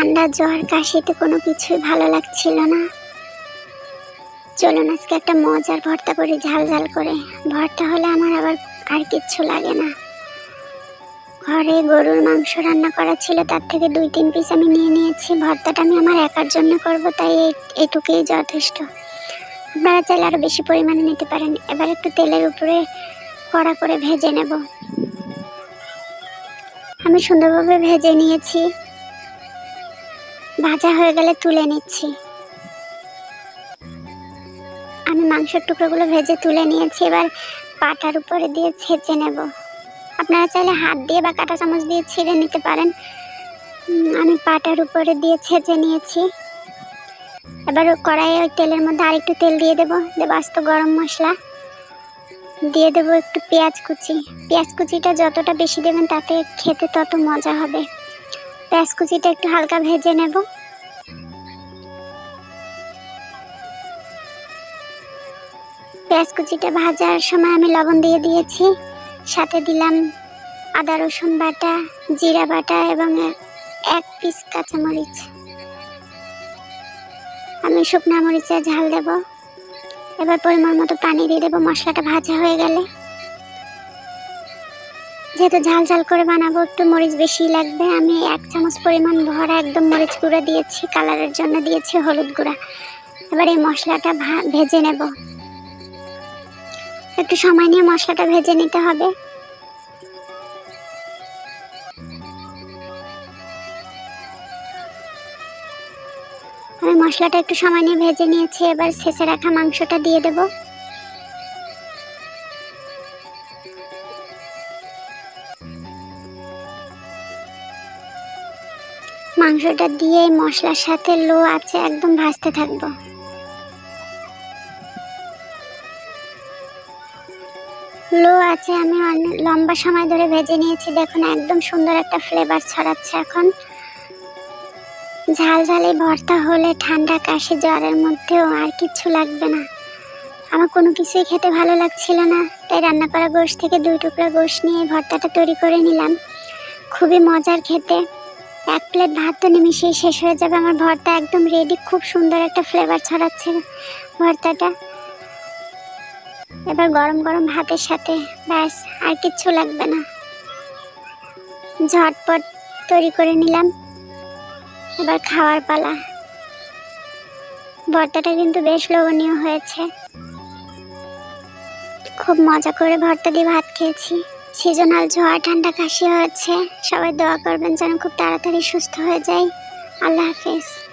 ঠান্ডা জ্বর, কাশিতে কোনো কিছুই ভালো লাগছিল না। চলুন আজকে একটা মজার ভর্তা করি, ঝাল ঝাল করে। ভর্তা হলে আমার আবার আর কিচ্ছু লাগে না। ঘরে গরুর মাংস রান্না করা ছিল, তার থেকে দুই, তিন পিস আমি নিয়ে নিয়েছি। ভর্তাটা আমি আমার একার জন্য করব, তাই এটুকুই যথেষ্ট। আপনারা চাইলে আরও বেশি পরিমাণে নিতে পারেন। এবার একটু তেলের উপরে কড়া করে ভেজে নেব। আমি সুন্দরভাবে ভেজে নিয়েছি। ভাজা হয়ে গেলে তুলে নিচ্ছি। আমি মাংসের টুকরোগুলো ভেজে তুলে নিয়েছি, এবার পাটার উপরে দিয়ে ছেঁচে নেব। আপনারা চাইলে হাত দিয়ে বা কাঁটা চামচ দিয়ে ছিঁড়ে নিতে পারেন। আমি পাটার উপরে দিয়ে ছেঁচে নিয়েছি। এবার কড়াইয়ে ওই তেলের মধ্যে আরেকটু তেল দিয়ে দেবো। দেবো আস্ত গরম মশলা। দিয়ে দেবো একটু পেঁয়াজ কুচি। পেঁয়াজ কুচিটা যতটা বেশি দেবেন তাতে খেতে তত মজা হবে। পেঁয়াজ কুচিটা একটু হালকা ভেজে নেব। পেঁয়াজ কুচিটা ভাজার সময় আমি লবণ দিয়ে দিয়েছি। সাথে দিলাম আদা, রসুন বাটা, জিরা বাটা এবং এক- পিস কাঁচামরিচ। আমি শুকনা মরিচে ঝাল দেব। এবার পরিমাণ মতো পানি দিয়ে দেবো, মশলাটা ভাজা হয়ে গেলে। যেহেতু ঝাল ঝাল করে বানাবো, একটু মরিচ বেশি লাগবে। আমি এক চামচ পরিমাণ ভরা একদম মরিচ গুঁড়ো দিয়েছি, কালারের জন্য দিয়েছি হলুদ গুঁড়া। এবার এই মশলাটা ভেজে নেব। একটু সময় নিয়ে মশলাটা ভেজে নিতে হবে। আমি মশলাটা একটু সময় নিয়ে ভেজে নিয়েছি, এবার শেষে রাখা মাংসটা দিয়ে দেব। মাংসটা দিয়ে মশলার সাথে লো আছে একদম ভাজতে থাকব। লো আছে আমি লম্বা সময় ধরে ভেজে নিয়েছি। দেখুন, একদম সুন্দর একটা ফ্লেভার ছড়াচ্ছে এখন। ঝাল ঝালে ভর্তা হলে ঠান্ডা কাশি জ্বরের মধ্যেও আর কিচ্ছু লাগবে না। আমার কোনো কিছুই খেতে ভালো লাগছিল না, তাই রান্না করা গোশ থেকে দুই টুকরা গোশ নিয়ে ভর্তাটা তৈরি করে নিলাম। খুবই মজার খেতে। এক প্লেট ভাত তো নিমিশেই শেষ হয়ে যাবে। আমার ভর্তা একদম রেডি খুব সুন্দর একটা ফ্লেভার ছড়াচ্ছে ভর্তাটা। এবার গরম গরম ভাতের সাথে, ব্যাস, আর কিচ্ছু লাগবে না। ঝটপট তৈরি করে নিলাম। এবার খাওয়ার পালা। ভর্তাটা কিন্তু বেশ লোভনীয় হয়েছে। খুব মজা করে ভর্তা দিয়ে ভাত খেয়েছি। সিজনাল ঝড়, ঠান্ডা কাশি হচ্ছে সবাই দোয়া করবেন যেন খুব তাড়াতাড়ি সুস্থ হয়ে যায়। আল্লাহ হাফেজ।